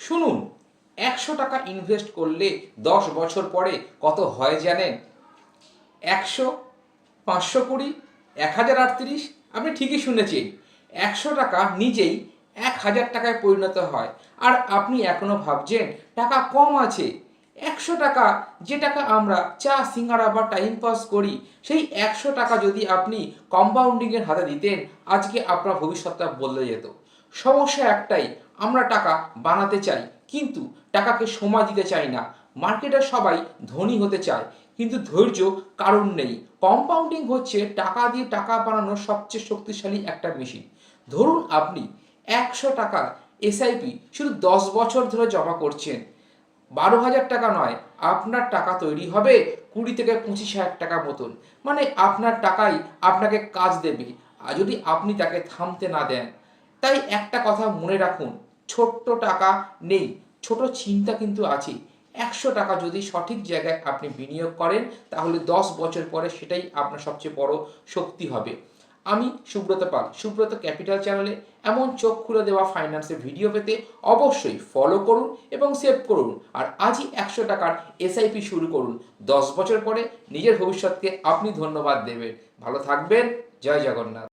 শুনুন, একশো টাকা ইনভেস্ট করলে দশ বছর পরে কত হয় জানেন? একশো, পাঁচশো কুড়ি, এক হাজার আটত্রিশ, আপনি ঠিকই শুনেছেন। একশো টাকা নিজেই এক হাজার টাকায় পরিণত হয়। আর আপনি এখনও ভাবছেন, টাকা কম আছে। একশো টাকা, যে টাকা আমরা চা, সিঙ্গারা বা টাইম পাস করি, সেই একশো টাকা যদি আপনি কম্পাউন্ডিংয়ের হাতে দিতেন, আজকে আপনার ভবিষ্যৎটা বদলে যেত। সমস্যা একটাই আমরা টাকা বানাতে চাই, কিন্তু টাকাকে সময় দিতে চাই না। মার্কেটে সবাই ধনী হতে চায়, কিন্তু ধৈর্য কারণ নেই। কম্পাউন্ডিং হচ্ছে টাকা দিয়ে টাকা বানানোর সবচেয়ে শক্তিশালী একটা মেশিন। ধরুন আপনি একশো টাকা এসআইপি শুধু দশ বছর ধরে জমা করছেন। বারো হাজার টাকা নয়, আপনার টাকা তৈরি হবে কুড়ি থেকে পঁচিশ হাজার টাকা মতন। মানে আপনার টাকাই আপনাকে কাজ দেবে, আর যদি আপনি তাকে থামতে না দেন। তাই একটা কথা মনে রাখুন ছোট্ট টাকা নেই। ছোট চিন্তা কিন্তু আছে একশো টাকা যদি সঠিক জায়গায় আপনি বিনিয়োগ করেন, তাহলে দশ বছর পরে সেটাই আপনার সবচেয়ে বড় শক্তি হবে। আমি সুব্রত পাল, সুব্রত ক্যাপিটাল চ্যানেলে এমন চোখ খুলে দেওয়া ফাইন্যান্সের ভিডিও পেতে অবশ্যই ফলো করুন এবং সেভ করুন। আর আজই একশো টাকার এসআইপি শুরু করুন। দশ বছর পরে নিজের ভবিষ্যৎকে আপনি ধন্যবাদ দেবেন। ভালো থাকবেন। জয় জগন্নাথ।